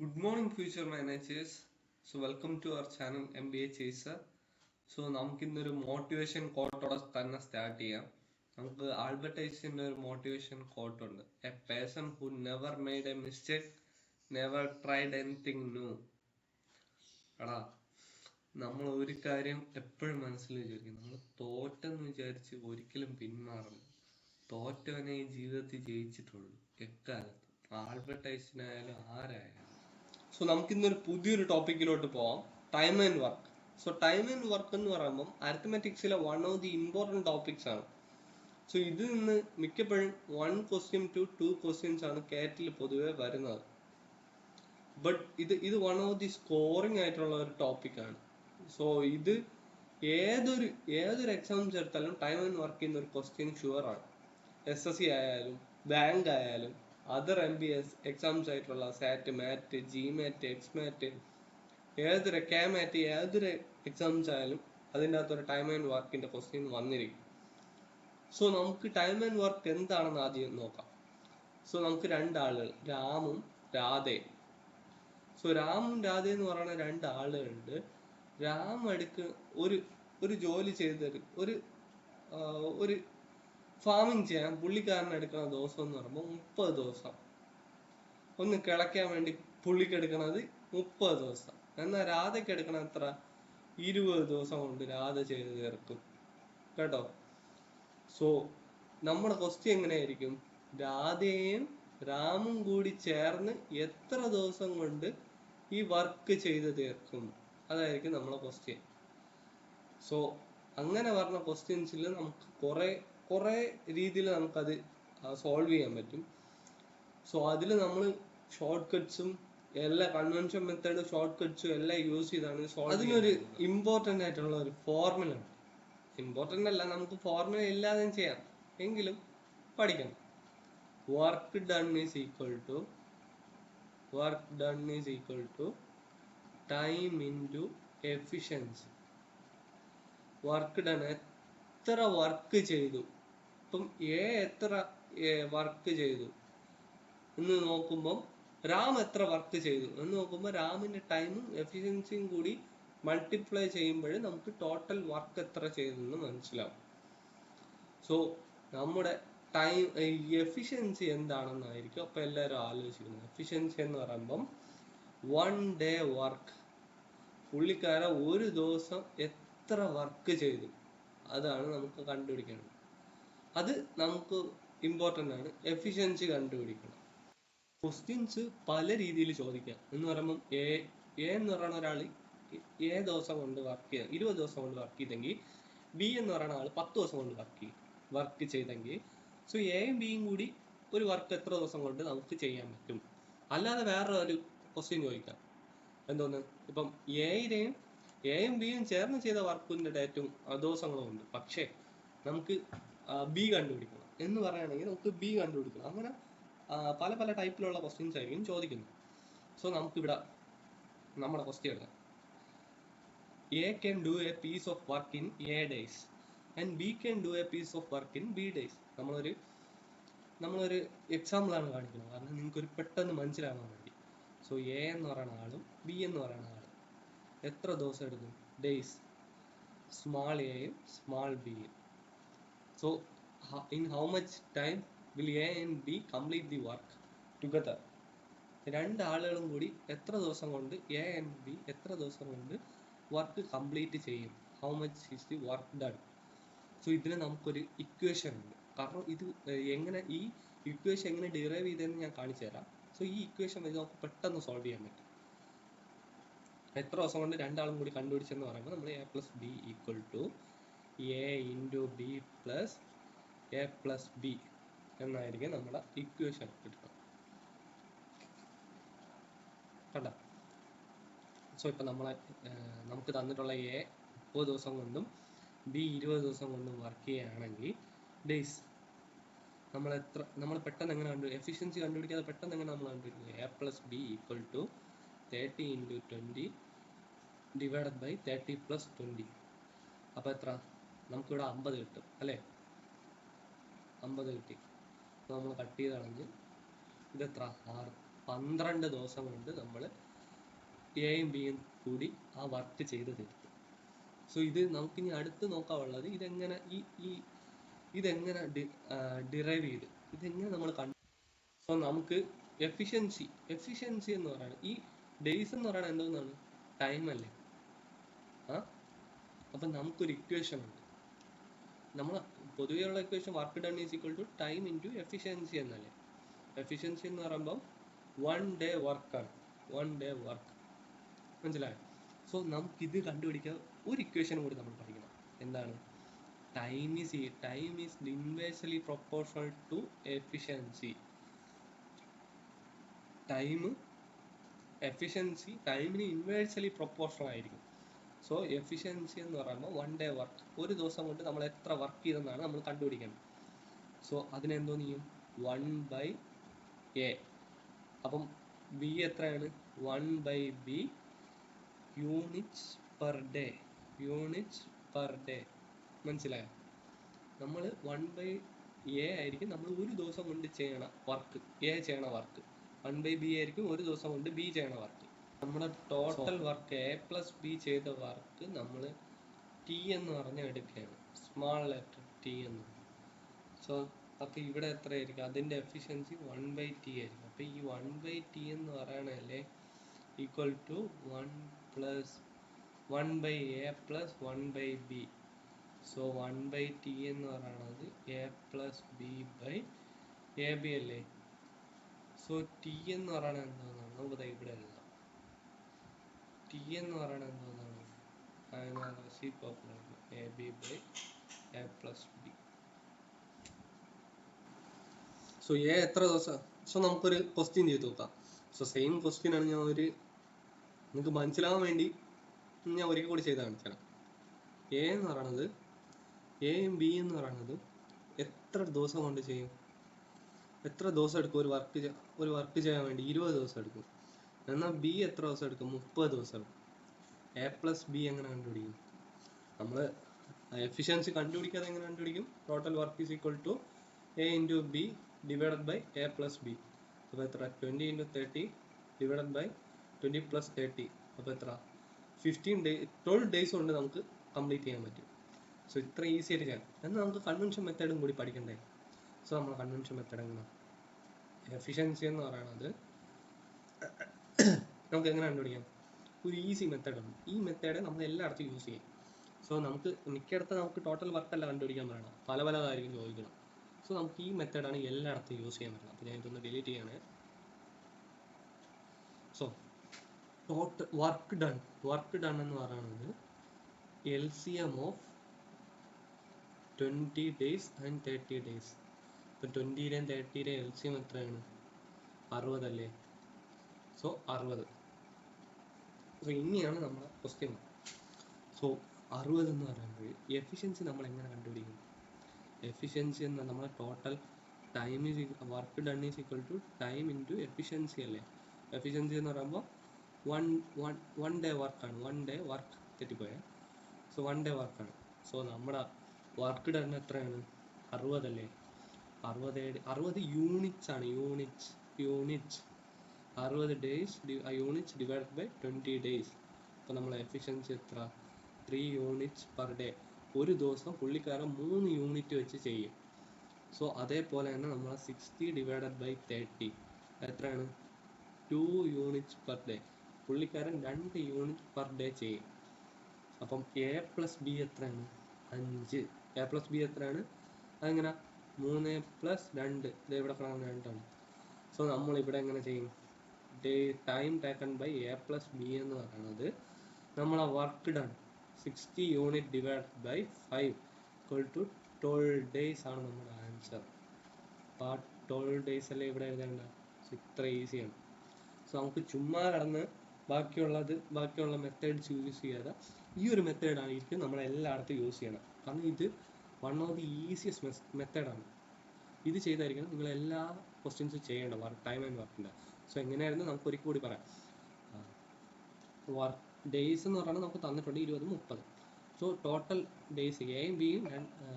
Good managers so welcome to our channel M B A chaser so നമുക്ക് ഇന്നൊരു motivation കോട്ടോടെ തന്നെ start ചെയ്യാം. നമുക്ക് ആൽബർട്ട് ഐസിന്റെ ഒരു motivation കോട്ടുണ്ട് a person who never made a mistake never tried anything new എടാ നമ്മൾ ഒരു കാര്യം എപ്പോഴും മനസ്സിൽ വിചാരിക്കും. നമ്മൾ തോറ്റെന്ന് വിചാരിച്ച് ഒരിക്കലും പിന്മാറില്ല തോറ്റവനെ ഈ ജീവിതത്തിൽ ജയിച്ചിട്ടുള്ളൂ. എക്കാലത്ത്. ആൽബർട്ട് ഐസിനായാലും ആയാലും ആരായാലും. സോ നമുക്ക് ഇന്നൊരു പുതിയൊരു ടോപ്പിക്കിലോട്ട് പോവാം. Time and work so time and work എന്ന് പറയുമ്പം അരിത്തമെറ്റിക്സിലെ one of the important topics ആണ്. സോ ഇതിൽ നിന്ന് മിക്കപ്പോഴും one question two two questions ആണ് കാറ്റിൽ പൊതുവെ വരുന്നത്. ബട്ട് ഇത് ഇത് വൺ ഓഫ് ദി സ്കോറിംഗ് ആയിട്ടുള്ള ഒരു ടോപ്പിക്കാണ് സോ ഇത് ഏതൊരു ഏതൊരു എക്സാംസ് എടുത്താലും ടൈം ആൻഡ് വർക്ക് ചെയ്യുന്ന ഒരു ക്വസ്റ്റ്യൻ ഷുവർ ആണ്. എസ് എസ് സി ആയാലും ബാങ്ക് ആയാലും other M B S exams ആയിട്ടുള്ള സാറ്റ് മാറ്റ് ജി മാറ്റ് എക്സ് മാറ്റ് ഏതൊരു കെ മാറ്റ് ഏതൊരു എക്സാംസ് ആയാലും അതിന്റെ അകത്തൊരു ടൈം ആൻഡ് വർക്കിന്റെ ക്വസ്റ്റ്യൻ വന്നിരിക്കും. സോ നമുക്ക് ടൈം ആൻഡ് വർക്ക് എന്താണെന്ന് ആദ്യം നോക്കാം. സോ നമുക്ക് രണ്ടാളുകൾ രാമും രാധയും. സോ രാമും രാധയും എന്ന് പറയുന്ന രണ്ടാളുകളുണ്ട് ആളുകളുണ്ട്. രാം എടുക്ക് ഒരു ഒരു ജോലി ചെയ്ത് ഒരു ഒരു ഫാമിങ് ചെയ്യാൻ പുള്ളിക്കാരൻ എടുക്കുന്ന ദിവസം എന്ന് പറയുമ്പോൾ മുപ്പത് ദിവസം. ഒന്ന് കിളയ്ക്കാൻ വേണ്ടി പുള്ളിക്ക് എടുക്കണത് മുപ്പത് ദിവസം. എന്നാൽ രാധയ്ക്ക് എടുക്കണ എത്ര? ഇരുപത് ദിവസം കൊണ്ട് രാധ ചെയ്ത് തീർക്കും. കേട്ടോ? സോ നമ്മുടെ ക്വസ്റ്റ്യൻ എങ്ങനെയായിരിക്കും? രാധയും രാമും കൂടി ചേർന്ന് എത്ര ദിവസം കൊണ്ട് ഈ വർക്ക് ചെയ്ത് തീർക്കും? അതായിരിക്കും നമ്മളെ ക്വസ്റ്റ്യൻ സോ അങ്ങനെ പറഞ്ഞ ക്വസ്റ്റ്യൻസിൽ നമുക്ക് കുറെ കുറെ രീതിയിൽ നമുക്കത് സോൾവ് ചെയ്യാൻ പറ്റും. സോ അതിൽ നമ്മൾ ഷോർട്ട് കട്ട്സും എല്ലാ കൺവെൻഷൻ മെത്തേഡ് ഷോർട്ട് കട്ട്സും എല്ലാം യൂസ് ചെയ്താണ് സോൾവ് അതിനൊരു ഇമ്പോർട്ടന്റ് ആയിട്ടുള്ള ഒരു ഫോർമുല ഉണ്ട്. ഇമ്പോർട്ടന്റ് അല്ല നമുക്ക് ഫോർമുല ഇല്ലാതെയും ചെയ്യാം. എങ്കിലും പഠിക്കണം. Work done is equal to work done is equal to time into efficiency work done എത്ര വർക്ക് ചെയ്തു? ഇപ്പം എ എത്ര വർക്ക് ചെയ്തു? എന്ന് നോക്കുമ്പം രാം എത്ര വർക്ക് ചെയ്തു? എന്ന് നോക്കുമ്പോൾ രാമിന്റെ ടൈമും എഫിഷ്യൻസിയും കൂടി മൾട്ടിപ്ലൈ ചെയ്യുമ്പോൾ നമുക്ക് ടോട്ടൽ വർക്ക് എത്ര ചെയ്തു എന്ന് മനസ്സിലാവും. സോ നമ്മുടെ ടൈം എഫിഷ്യൻസി എന്താണെന്നായിരിക്കും അപ്പൊ എല്ലാവരും ആലോചിക്കുന്നത് എഫിഷ്യൻസി എന്ന് പറയുമ്പം വൺ ഡേ വർക്ക് പുള്ളിക്കാര ഒരു ദിവസം എത്ര വർക്ക് ചെയ്തു? അതാണ് നമുക്ക് കണ്ടുപിടിക്കേണ്ടത്. അത് നമുക്ക് ഇമ്പോർട്ടന്റ് ആണ്. എഫിഷ്യൻസി കണ്ടുപിടിക്കണം. ക്വസ്റ്റ്യൻസ് പല രീതിയിൽ ചോദിക്കാം. എന്ന് പറയുമ്പം എ എന്ന് പറയുന്ന ഒരാൾ എ ദിവസം കൊണ്ട് വർക്ക് ചെയ്ത ഇരുപത് ദിവസം കൊണ്ട് വർക്ക് ചെയ്തെങ്കിൽ ബി എന്ന് പറയുന്ന ആൾ പത്ത് ദിവസം കൊണ്ട് വർക്ക് വർക്ക് ചെയ്തെങ്കിൽ സോ എയും ബിയും കൂടി ഒരു വർക്ക് എത്ര ദിവസം കൊണ്ട് നമുക്ക് ചെയ്യാൻ പറ്റും? അല്ലാതെ വേറെ ഒരു ക്വസ്റ്റ്യൻ ചോദിക്കാം. എന്തോന്ന്? ഇപ്പം എയുടെയും എയും ബിയും ചേർന്ന് ചെയ്ത വർക്കിന്റെ ഡേറ്റും ദിവസങ്ങളും ഉണ്ട്. പക്ഷേ നമുക്ക് ബി കണ്ടുപിടിക്കണം. എന്ന് പറയുകയാണെങ്കിൽ നമുക്ക് ബി കണ്ടുപിടിക്കണം. അങ്ങനെ പല പല ടൈപ്പിലുള്ള ക്വസ്റ്റ്യൻസ് ആയിരിക്കും ചോദിക്കുന്നത്. സോ നമുക്കിവിടെ നമ്മുടെ ക്വസ്റ്റ്യൻ എടുക്കാം. A can do a piece of work in A days and B can do a piece of work in B days നമ്മളൊരു നമ്മളൊരു എക്സാമ്പിൾ ആണ് കാണിക്കുന്നത്. കാരണം നിങ്ങൾക്ക് ഒരു പെട്ടെന്ന് മനസ്സിലാവാൻ വേണ്ടി. സോ എ എന്ന് പറയുന്ന ആളും ബി എന്ന് പറയുന്ന ആളും എത്ര ദിവസം എടുക്കും? ഡേയ്സ് സ്മാൾ എയും സ്മാൾ ബിയും so in how much time will A and B complete the work together? രണ്ട് ആളുകളും കൂടി എത്ര ദിവസം കൊണ്ട് എ ആൻഡ് ബി എത്ര ദിവസം കൊണ്ട് വർക്ക് കംപ്ലീറ്റ് ചെയ്യും? How much is the work done so ഇതിന് നമുക്കൊരു ഇക്വേഷൻ ഉണ്ട്. കാരണം ഇത് എങ്ങനെ ഈ ഇക്വേഷൻ എങ്ങനെ ഡിറൈവ് ചെയ്തതെന്ന് ഞാൻ കാണിച്ചു തരാം. സോ ഈ ഇക്വേഷൻ വെച്ച് നമുക്ക് പെട്ടെന്ന് സോൾവ് ചെയ്യാൻ പറ്റും. എത്ര ദിവസം കൊണ്ട് രണ്ടാളും കൂടി കണ്ടുപിടിച്ചെന്ന് പറയുമ്പോൾ നമ്മൾ A plus B equal to A into B plus A plus B എന്നായിരിക്കും നമ്മുടെ ഇക്വേഷൻ കിട്ടുക കണ്ട? സോ ഇപ്പം നമ്മളെ നമുക്ക് തന്നിട്ടുള്ള എ മുപ്പത് ദിവസം കൊണ്ടും ബി ഇരുപത് ദിവസം കൊണ്ടും വർക്ക് ചെയ്യുകയാണെങ്കിൽ ഡേയ്സ് നമ്മൾ എത്ര നമ്മൾ പെട്ടെന്ന് എങ്ങനെ കണ്ടു എഫിഷ്യൻസി കണ്ടുപിടിക്കാതെ പെട്ടെന്ന് എങ്ങനെ നമ്മൾ കണ്ടുപിടിക്കുന്നത് A plus B equal to thirty into twenty divided by thirty plus twenty അപ്പോൾ എത്ര? നമുക്കിവിടെ അമ്പത് കിട്ടും അല്ലേ? അമ്പത് കിട്ടി. അപ്പോൾ നമ്മൾ കട്ട് ചെയ്താണെങ്കിൽ ഇത് ഇതെത്ര? ആറ്. പന്ത്രണ്ട് ദിവസം കൊണ്ട് നമ്മൾ എയും ബിയും കൂടി ആ വർക്ക് ചെയ്ത് തീർക്കും സോ ഇത് നമുക്കിനി അടുത്ത് നോക്കാനുള്ളത് ഇതെങ്ങനെ ഈ ഈ ഇതെങ്ങനെ ഡിറൈവ് ചെയ്ത് ഇതെങ്ങനെ നമ്മൾ കണ്ടു സോ നമുക്ക് എഫിഷ്യൻസി എഫിഷ്യൻസി എന്ന് പറയുന്നത് ഈ ഡേയ്സ് എന്ന് പറയുന്നത് എന്തോന്നാണ് ടൈം അല്ലേ? ആ? അപ്പം നമുക്കൊരു ഇക്വേഷൻ ഉണ്ട്. നമ്മൾ പൊതുവെയുള്ള equation work done is equal to time into efficiency എന്നല്ലേ എഫിഷ്യൻസി എന്ന് പറയുമ്പോൾ വൺ ഡേ വർക്കാണ് വൺ ഡേ വർക്ക് മനസ്സിലായോ? സോ നമുക്ക് ഇത് കണ്ടുപിടിക്കാൻ ഒരു ഇക്വേഷൻ കൂടി നമ്മൾ പഠിക്കണം. എന്താണ്? ടൈം ഈസ് ഈ time is inversely proportional to efficiency time efficiency ടൈമിന് ഇൻവേഴ്സലി പ്രൊപ്പോർഷണൽ ആയിരിക്കും. സോ എഫിഷ്യൻസി എന്ന് പറയുമ്പോൾ വൺ ഡേ വർക്ക് ഒരു ദിവസം കൊണ്ട് നമ്മൾ എത്ര വർക്ക് ചെയ്തെന്നാണ് നമ്മൾ കണ്ടുപിടിക്കേണ്ടത് സോ അതിനെന്തോ ചെയ്യും വൺ ബൈ എ അപ്പം ബി എത്രയാണ്? One by B units per day units per day മനസ്സിലായോ? നമ്മൾ വൺ ബൈ എ ആയിരിക്കും നമ്മൾ ഒരു ദിവസം കൊണ്ട് ചെയ്യണ വർക്ക് എ ചെയ്യണ വർക്ക് വൺ ബൈ ബി ആയിരിക്കും ഒരു ദിവസം കൊണ്ട് ബി ചെയ്യണ വർക്ക് നമ്മുടെ total work A plus B ചെയ്ത വർക്ക് നമ്മൾ ടി എന്ന് പറഞ്ഞ് എടുക്കുകയാണ്. സ്മാൾ ലെറ്റർ ടി എന്ന്. സോ അപ്പോൾ ഇവിടെ എത്രയായിരിക്കും? അതിന്റെ എഫിഷ്യൻസി വൺ ബൈ ടി ആയിരിക്കും. അപ്പോൾ ഈ വൺ ബൈ ടി എന്ന് പറയണല്ലേ equal to one plus one by A plus one by B so one by T എന്ന് പറയണത് A plus B by A B അല്ലേ? സോ ടി എന്ന് പറയണത് എന്താണെന്നാണ് ഇവിടെ ഇവിടെ എഴുതാം. ടി എന്ന് പറയുന്നത് എന്താണെന്നാണ് അതിനാണ് population A B by A plus B so A എത്ര ദിവസം? സോ നമുക്കൊരു ക്വസ്റ്റ്യൻ ചെയ്ത് നോക്കാം. സോ സെയിം ക്വസ്റ്റ്യൻ ആണ് ഞാൻ ഒരു നിങ്ങൾക്ക് മനസ്സിലാവാൻ വേണ്ടി ഞാൻ ഒരിക്കൽ കൂടി ചെയ്ത് കാണിച്ചാണ് എ എന്ന് പറയണത് എയും ബി എന്ന് പറയണത് എത്ര ദിവസം കൊണ്ട് ചെയ്യും? എത്ര ദിവസം എടുക്കും? ഒരു വർക്ക് ഒരു വർക്ക് ചെയ്യാൻ വേണ്ടി ഇരുപത് ദിവസം എടുക്കും. എന്നാൽ ബി എത്ര ദിവസം എടുക്കും? മുപ്പത് ദിവസം എ പ്ലസ് ബി എങ്ങനെ കണ്ടുപിടിക്കും? നമ്മൾ എഫിഷ്യൻസി കണ്ടുപിടിക്കാതെ എങ്ങനെ കണ്ടുപിടിക്കും? Total work is equal to A into B divided by A plus B അപ്പോൾ എത്ര? Twenty into thirty divided by twenty plus thirty അപ്പോൾ എത്ര? ഫിഫ്റ്റീൻ ഡേ ട്വൽവ് ഡേയ്സ് കൊണ്ട് നമുക്ക് കംപ്ലീറ്റ് ചെയ്യാൻ പറ്റും. സോ ഇത്ര ഈസി ആയിട്ട് ചെയ്യാം. എന്നാൽ നമുക്ക് കൺവെൻഷൻ മെത്തേഡും കൂടി പഠിക്കണ്ടേ? സോ നമ്മൾ കൺവെൻഷൻ മെത്തേഡ് എങ്ങനെ എഫിഷ്യൻസി എന്ന് പറയുന്നത് നമുക്ക് എങ്ങനെ കണ്ടുപിടിക്കാം? ഒരു ഈസി മെത്തേഡ് ഉണ്ട് ഈ മെത്തേഡ് നമ്മൾ എല്ലായിടത്തും യൂസ് ചെയ്യും. സോ നമുക്ക് മിക്കയിടത്ത് നമുക്ക് ടോട്ടൽ വർക്ക് അല്ല കണ്ടുപിടിക്കാൻ പറയണം പല പലതായിരിക്കും ചോദിക്കണം. സോ നമുക്ക് ഈ മെത്തേഡാണ് എല്ലായിടത്തും യൂസ് ചെയ്യാൻ പറ്റുന്നത്. അപ്പോൾ ഞാൻ ഇതൊന്ന് ഡിലീറ്റ് ചെയ്യണേ. So total work done work done എന്ന് പറയുന്നത് L C M of twenty days and thirty days ഇപ്പം ട്വന്റിയിലെയും തേർട്ടിയിലെയും എൽ സി എം എത്രയാണ്? അറുപതല്ലേ? സോ അറുപത്. സോ ഇനിയാണ് നമ്മുടെ ക്വസ്റ്റ്യൻ സോ അറുപത് എന്ന് പറയുമ്പോൾ എഫിഷ്യൻസി നമ്മൾ എങ്ങനെ കണ്ടുപിടിക്കും? എഫിഷ്യൻസി എന്ന നമ്മളെ total time is work done is equal to time into efficiency അല്ലേ? എഫിഷ്യൻസി എന്ന് പറയുമ്പോൾ വൺ വൺ വൺ ഡേ വർക്കാണ് വൺ ഡേ വർക്ക് തെറ്റിപ്പോയ. സോ വൺ ഡേ വർക്കാണ് സോ നമ്മുടെ വർക്ക് ഡൺ എത്രയാണ്? അറുപതല്ലേ അറുപത് അറുപത് യൂണിറ്റ്സ് ആണ്. യൂണിറ്റ്സ് യൂണിറ്റ്സ് അറുപത് days units divide by twenty days അപ്പോൾ നമ്മളെ എഫിഷ്യൻസി എത്ര? ത്രീ യൂണിറ്റ്സ് പെർ ഡേ ഒരു ദിവസം പുള്ളിക്കാരൻ മൂന്ന് യൂണിറ്റ് വെച്ച് ചെയ്യും. സോ അതേപോലെ തന്നെ നമ്മൾ സിക്സ്റ്റി ഡിവൈഡഡ് ബൈ തേർട്ടി എത്രയാണ്? ടു യൂണിറ്റ്സ് പെർ ഡേ പുള്ളിക്കാരൻ രണ്ട് യൂണിറ്റ് പെർ ഡേ ചെയ്യും. അപ്പം എ പ്ലസ് ബി എത്രയാണ്? അഞ്ച്. എ പ്ലസ് ബി എത്രയാണ്? അതെങ്ങനെ? മൂന്ന് പ്ലസ് രണ്ട്. ഇത് ഇവിടെ കാണുന്ന രണ്ടാണ് സോ നമ്മൾ ഇവിടെ എങ്ങനെ ചെയ്യും? Day time taken by A plus B എന്ന് പറയുന്നത് നമ്മളെ work done sixty unit divide by five equal to twelve days ആണ് നമ്മുടെ ആൻസർ അപ്പോൾ ആ ട്വൽവ് ഡേയ്സ് അല്ലേ ഇവിടെ എഴുതേണ്ട സോ ഇത്ര ഈസിയാണ് സോ നമുക്ക് ചുമ്മാ കടന്ന് ബാക്കിയുള്ളത് ബാക്കിയുള്ള മെത്തേഡ്സ് യൂസ് ചെയ്യാതെ ഈ ഒരു മെത്തേഡായിരിക്കും നമ്മൾ എല്ലായിടത്തും യൂസ് ചെയ്യണം. കാരണം ഇത് വൺ ഓഫ് ദി ഈസിയസ്റ്റ് മെത്തേഡാണ് ഇത് ചെയ്തായിരിക്കണം നിങ്ങൾ എല്ലാ ക്വസ്റ്റ്യൻസും ചെയ്യേണ്ട വർക്ക് ടൈം ആൻഡ് വർക്കിന്റെ സോ എങ്ങനെയായിരുന്നു? നമുക്ക് ഒരിക്കൽ കൂടി പറയാം. വർക്ക് ഡേയ്സ് എന്ന് പറയുന്നത് നമുക്ക് തന്നിട്ടുണ്ട് ഇരുപത് മുപ്പത്. സോ ടോട്ടൽ ഡേയ്സ് എയും ബിയും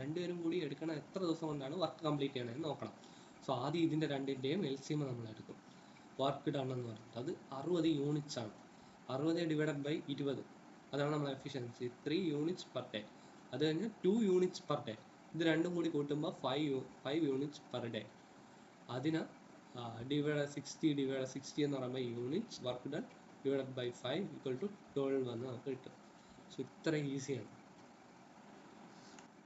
രണ്ടുപേരും കൂടി എടുക്കണ എത്ര ദിവസം കൊണ്ടാണ് വർക്ക് കംപ്ലീറ്റ് ചെയ്യണമെന്ന് നോക്കണം. സോ ആദ്യം ഇതിന്റെ രണ്ടിന്റെയും എൽ സി എം നമ്മൾ എടുക്കും. വർക്ക് ഡൺ എന്ന് പറയുന്നത് അത് അറുപത് യൂണിറ്റ്സ് ആണ്. അറുപത് ഡിവൈഡഡ് ബൈ ഇരുപത്. അതാണ് നമ്മൾ efficiency three units per day അത് കഴിഞ്ഞ് ടു യൂണിറ്റ്സ് പെർ ഡേ ഇത് രണ്ടും കൂടി കൂട്ടുമ്പോൾ five five units per day അതിന് ഡിവൈഡ് സിക്സ്റ്റി ഡിവൈഡ് സിക്സ്റ്റി എന്ന് പറയുമ്പോൾ units work done divide by five equal to twelve എന്ന് നമുക്ക് കിട്ടും. സോ ഇത്ര ഈസിയാണ്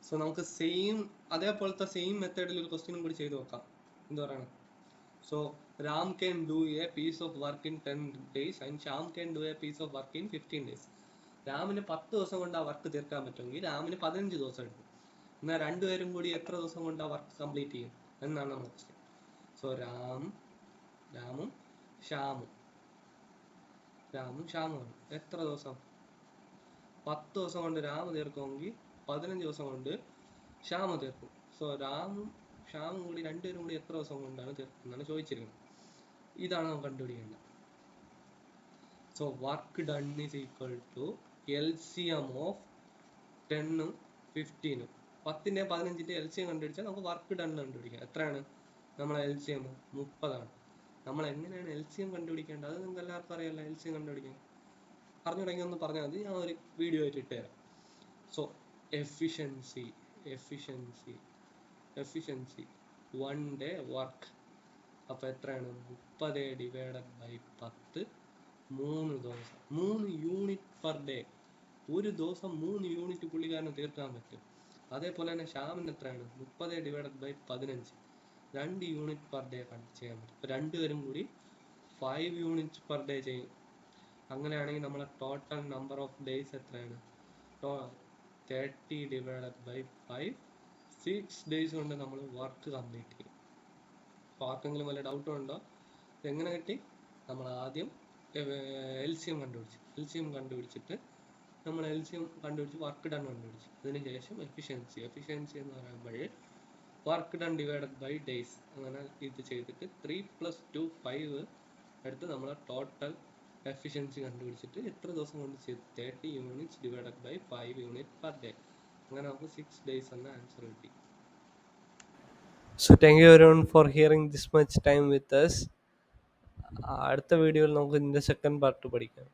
സോ നമുക്ക് സെയിം അതേപോലത്തെ സെയിം മെത്തേഡിൽ ഒരു ക്വസ്റ്റ്യനും കൂടി ചെയ്ത് നോക്കാം. എന്താ പറയണം? So Ram can do a piece of work in ten days and Shyam can do a piece of work in fifteen days രാമിന് പത്ത് ദിവസം കൊണ്ട് ആ വർക്ക് തീർക്കാൻ പറ്റുമെങ്കിൽ രാമിന് പതിനഞ്ച് ദിവസം എടുക്കും. എന്നാൽ രണ്ടുപേരും കൂടി എത്ര ദിവസം കൊണ്ട് ആ വർക്ക് കംപ്ലീറ്റ് ചെയ്യും? എന്നാണ് നമ്മുടെ ക്വസ്റ്റ്യൻ സോ രാം രാമും ശ്യാമും രാമും ശ്യാമുമാണ് എത്ര ദിവസം? പത്ത് ദിവസം കൊണ്ട് രാമ തീർക്കുമെങ്കിൽ പതിനഞ്ച് ദിവസം കൊണ്ട് ശ്യാമ തീർക്കും. സോ രാമും ശ്യാമും കൂടി രണ്ടുപേരും കൂടി എത്ര ദിവസം കൊണ്ടാണ് തീർക്കുന്നതാണ് ചോദിച്ചിരിക്കുന്നത്. ഇതാണ് നമുക്ക് കണ്ടുപിടിക്കേണ്ടത്. So work done is equal to L C M of ടെണ്ണും ഫിഫ്റ്റീനും പത്തിന്റെ പതിനഞ്ചിന്റെ എൽ സി എം കണ്ടുപിടിച്ചാൽ നമുക്ക് വർക്ക് ഡൺ കണ്ടുപിടിക്കാം. എത്രയാണ്? നമ്മളെ എൽ സി എം മുപ്പതാണ്. നമ്മൾ എങ്ങനെയാണ് എൽ സി എം കണ്ടുപിടിക്കേണ്ടത്? അത് നിങ്ങൾക്ക് എല്ലാവർക്കും അറിയാമല്ലോ എൽ സി എം കണ്ടുപിടിക്കാൻ അറിഞ്ഞുടങ്ങി ഒന്ന് പറഞ്ഞാൽ മതി. ഞാൻ ഒരു വീഡിയോ ആയിട്ട് ഇട്ടുതരാം so efficiency efficiency efficiency one day work അപ്പോൾ എത്രയാണ്? മുപ്പത് ഡിവൈഡഡ് ബൈ പത്ത്. മൂന്ന് ദിവസം. മൂന്ന് യൂണിറ്റ് പെർ ഡേ ഒരു ദിവസം മൂന്ന് യൂണിറ്റ് പുള്ളിക്കാരന് തീർക്കാൻ പറ്റും. അതേപോലെ തന്നെ ശ്യാമിന് എത്രയാണ്? മുപ്പത് ഡിവൈഡഡ് ബൈ പതിനഞ്ച്. രണ്ട് യൂണിറ്റ് പെർ ഡേ ചെയ്യാൻ പറ്റും. അപ്പോൾ രണ്ടുപേരും കൂടി ഫൈവ് യൂണിറ്റ്സ് പെർ ഡേ ചെയ്യും. അങ്ങനെയാണെങ്കിൽ നമ്മളെ ടോട്ടൽ നമ്പർ ഓഫ് ഡേയ്സ് എത്രയാണ്? Thirty divided by five six days കൊണ്ട് നമ്മൾ വർക്ക് കംപ്ലീറ്റ് ചെയ്യും. അപ്പോൾ ആർക്കെങ്കിലും വല്ല ഡൗട്ടും ഉണ്ടോ? എങ്ങനെ കിട്ടി? നമ്മൾ ആദ്യം എൽ സി എം കണ്ടുപിടിച്ചു. എൽ സി എം കണ്ടുപിടിച്ചിട്ട് നമ്മൾ എൽ സി എം കണ്ടുപിടിച്ച് വർക്ക് ഡൺ കണ്ടുപിടിച്ചു. അതിന് ശേഷം എഫിഷ്യൻസി എഫിഷ്യൻസി എന്ന് പറയുമ്പോൾ work done divided by days അങ്ങനെ ഇത് ചെയ്തിട്ട് ത്രീ പ്ലസ് ടു ഫൈവ് എടുത്ത് നമ്മൾ ടോട്ടൽ എഫിഷ്യൻസി കണ്ടുപിടിച്ചിട്ട് എത്ര ദിവസം കൊണ്ട് ചെയ്തു thirty units divided by five unit per day അങ്ങനെ നമുക്ക് സിക്സ് ഡേയ്സ് എന്ന ആൻസർ കിട്ടി. So thank you every for hearing this much time with us അടുത്ത വീഡിയോയിൽ നമുക്ക് ഇതിന്റെ സെക്കൻഡ് പാർട്ട് പഠിക്കാം.